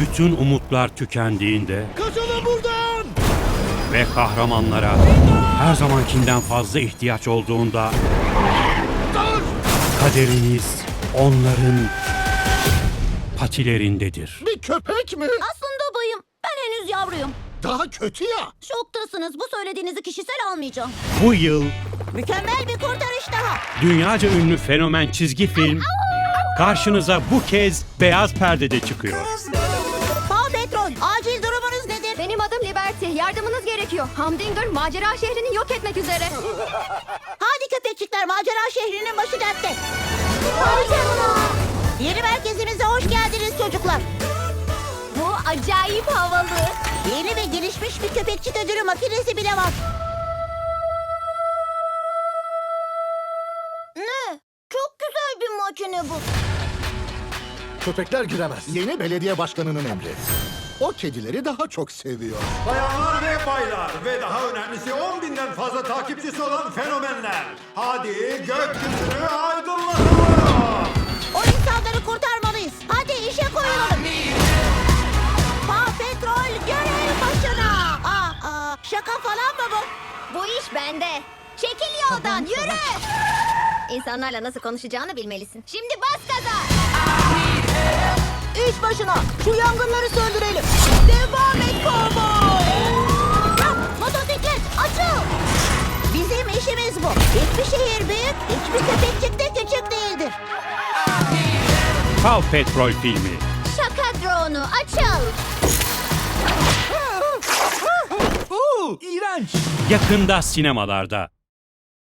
bütün umutlar tükendiğinde Kaçalım buradan! ve kahramanlara her zamankinden fazla ihtiyaç olduğunda Dur! kaderiniz onların patilerindedir. Bir köpek mi? Aslında bayım. Ben henüz yavruyum. Daha kötü ya. Şoktasınız. Bu söylediğinizi kişisel almayacağım. Bu yıl Mükemmel bir kurtarış daha. dünyaca ünlü fenomen çizgi film karşınıza bu kez beyaz perdede çıkıyor. Patrol, acil durumunuz nedir? Benim adım Liberty. Yardımınız gerekiyor. Humdinger macera şehrini yok etmek üzere. Hadi köpekçikler, macera şehrinin başı dertte. Yeni merkezimize hoş geldiniz çocuklar. Bu acayip havalı. Yeni ve gelişmiş bir köpekçik ödülü makinesi bile var. Ne? Çok güzel bir makine bu. Köpekler giremez. Yeni belediye başkanının emri. O kedileri daha çok seviyor. Bayanlar ve baylar ve daha önemlisi 10 binden fazla takipçisi olan fenomenler. Hadi gökyüzünü aydınlatalım. O insanları kurtarmalıyız. Hadi işe koyulalım. Paw Patrol görev başına. Aa, aa, şaka falan mı bu? Bu iş bende. Çekil yoldan yürü. İnsanlarla nasıl konuşacağını bilmelisin. Şimdi bas gaza. İş başına. Şu yangınları söndürelim. Paw Patrol filmi. Şaka drone'u açıl. yakında sinemalarda.